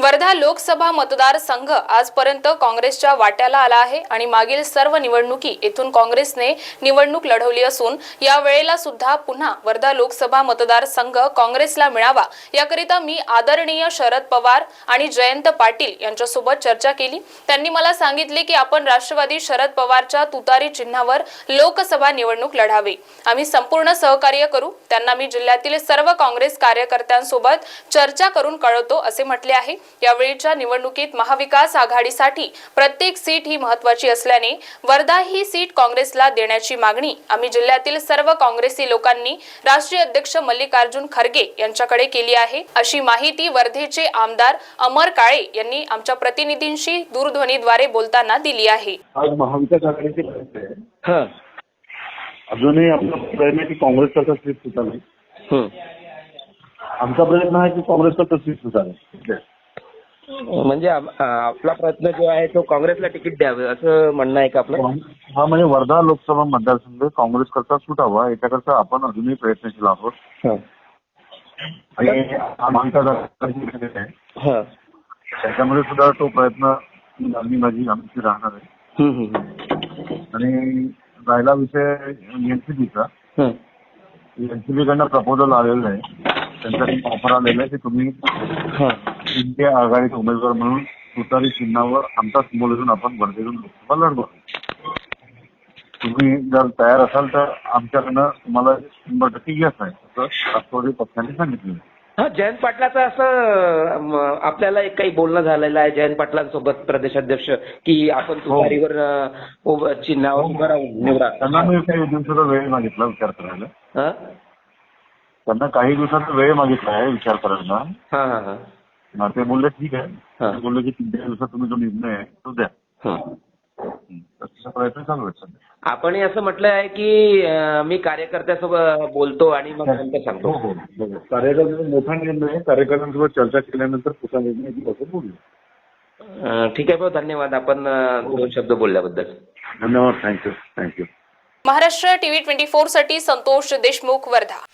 वर्धा लोकसभा मतदारसंघ आजपर्यंत काँग्रेसच्या वाट्याला आला आहे आणि मागील सर्व निवडणुकी येथून काँग्रेसने निवडणूक लढवली असून या वेळेला सुद्धा पुन्हा वर्धा लोकसभा मतदारसंघ काँग्रेसला मिळावा याकरिता मी आदरणीय शरद पवार आणि जयंत पाटील यांच्यासोबत चर्चा केली. त्यांनी मला सांगितले की आपण राष्ट्रवादी शरद पवारच्या तुतारी चिन्हावर लोकसभा निवडणूक लढावी. आम्ही संपूर्ण सहकार्य करू. त्यांना मी जिल्ह्यातील सर्व काँग्रेस कार्यकर्त्यांसोबत चर्चा करून कळवतो असे म्हटले आहे. यावेळीच्या निवडणुकीत महाविकास आघाडीसाठी प्रत्येक सीट ही महत्वाची असल्याने वर्धा ही सीट काँग्रेसला देण्याची मागणी आम्ही जिल्ह्यातील सर्व काँग्रेसी लोकांनी राष्ट्रीय अध्यक्ष मल्लिकार्जुन खरगे यांच्याकडे केली आहे. अशी माहिती वर्धेचे आमदार अमर काळे यांनी आमच्या प्रतिनिधींशी दूरध्वनीद्वारे बोलताना दिली आहे. आज महाविकास आघाडीचे आहे. हा. अजूनही आपला प्रयत्न आहे की काँग्रेसचा सीट सुटावे हं. आमचा प्रयत्न आहे की काँग्रेसचा सीट सुटावे म्हणजे आप- आपला प्रयत्न जो आहे तो काँग्रेसला तिकीट द्यावे असं म्हणणं आहे का आपलं हा म्हणजे वर्धा लोकसभा मतदारसंघ काँग्रेस करता सुटावा याच्याकरता आपण अजूनही प्रयत्नशील आहोत. आणि. त्याच्यामध्ये सुद्धा तो प्रयत्न आम्ही माझी आमची राहणार आहे हं, हं, हं. आणि राहिला विषय एनसीबीचा. एनसीबी कडनं प्रपोजल आलेलं आहे त्यांच्याकडून ऑफर आलेलं आहे की तुम्ही हं. इंडिया आघाडीचे उमेदवार म्हणून तुतारी चिन्हावर आमचा समोर येऊन आपण वर्धेतून लोकसभा लढवू तुम्ही जर तयार असाल तर आमच्याकडनं तुम्हाला शंभर टक्के यश आहे असं राष्ट्रवादी पक्षाने सांगितलं हा जयंत पाटलाचं असं आपल्याला एक काही बोलणं झालेलं आहे जयंत पाटलांसोबत प्रदेशाध्यक्ष की आपण तुतारीवर अ, उभं- चिन्हावर उभं राहून निवडा. त्यांना मी काही दिवसाचा वेळ मागितला विचार करायला. हं? त्यांना काही दिवसाचा वेळ मागितला आहे विचार करायला. हा हा हा हा, ते बोलले ठीक आहे. हा. बोलले की तीन चार दिवसात तुम्ही जो निर्णय आहे तो द्या. हं. हं. प्रयत्न चालू सध्या. आपण असं म्हटलं आहे की मी कार्यकर्त्यासोबत बोलतो आणि मग नंतर हो सांगतो हो हो. कार्यकर्त्यांचा मोठा निर्णय आहे. कार्यकर्त्यांसोबत चर्चा केल्यानंतर पुढचा निर्णय बोलू ठीक आहे भाऊ. धन्यवाद. आपण दोन शब्द बोलल्याबद्दल. धन्यवाद. Thank you. Thank you. Maharashtra TV twenty फोरसाठी Santosh Deshmukh Wardha.